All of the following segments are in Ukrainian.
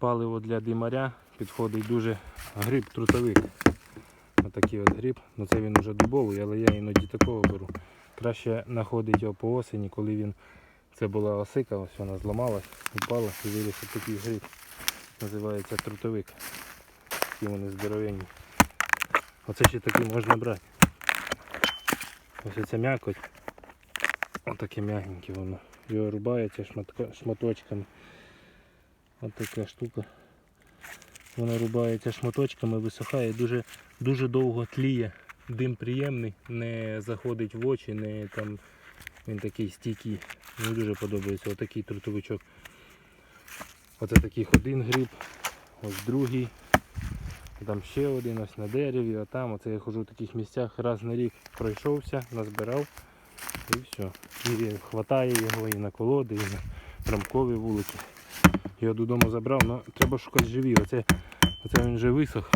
паливо для димаря підходить дуже гриб трутовик. Отакий от гриб. Ну це він уже дубовий, але я іноді такого беру. Краще знаходить його по осені, коли він. Це була осика, ось вона зламалась, впала і виріс такий гриб. Називається трутовик. Такі вони здоровенні. Оце ще такий можна брати. Ось ця м'якоть. Отаке м'ягеньке воно. Його рубається шматочками. Ось така штука. Воно рубається шматочками, висихає, дуже, дуже довго тліє. Дим приємний, не заходить в очі, не там він такий стійкий. Мені дуже подобається отакий трутовичок. Оце такий один гриб, ось другий. Там ще один ось на дереві, а там оце я ходжу в таких місцях, раз на рік пройшовся, назбирав і все. І хватає його і на колоди, і на рамкові вулики. Його додому забрав, але треба шукати живі. Оце, оце він вже висох.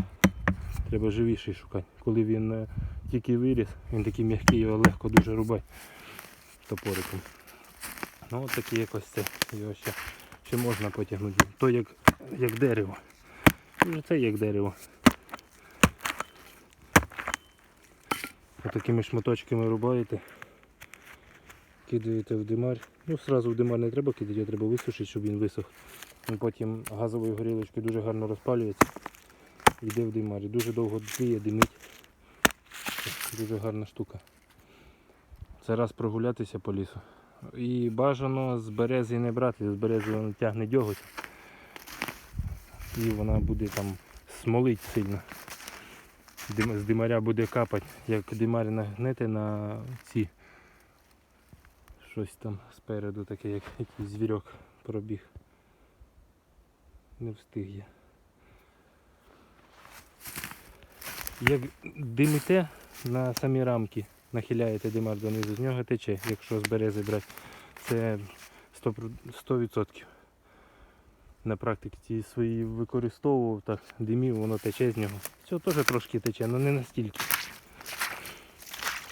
Треба живіший шукати. Коли він е, тільки виріс, він такий м'який, його легко дуже рубати топориком. Ну от такий якось це. Його ще, ще можна потягнути. То як, як дерево. Вже це як дерево. Отакими шматочками рубаєте, кидаєте в димар. Ну, одразу в димар не треба кидати, його треба висушити, щоб він висох. Він потім газовою горілочкою дуже гарно розпалюється. Йде в димар. І дуже довго тліє, димить. Дуже гарна штука. Це раз прогулятися по лісу. І бажано з берези не брати, з берези воно тягне дьоготь. І вона буде там смолить сильно. Дим- З димаря буде капати, як димар нагнете на ці щось там спереду таке, як якийсь звірок пробіг. Не встиг я. Як димите на самі рамки, нахиляєте димар донизу, з нього тече, якщо з берези брати. Це 100%. 100%. На практиці свої використовував, так, димів, воно тече з нього. Цього теж трошки тече, але не настільки.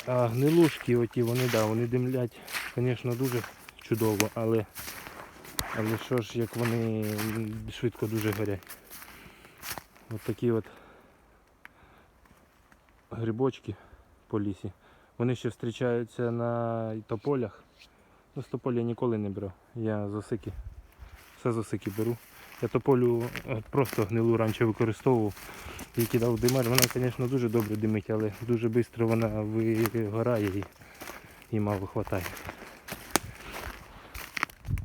А гнилушки, оті, вони, да, вони димлять, звісно, дуже чудово, але, але що ж, як вони швидко дуже горять. От такі от грибочки по лісі. Вони ще зустрічаються на тополях. Ну, з тополя ніколи не брав. Я з осики. Все з осики беру. Я тополю е, просто гнилу раніше використовував і кидав димар. Вона, звісно, дуже добре димить, але дуже швидко вона вигорає і мало вистачає.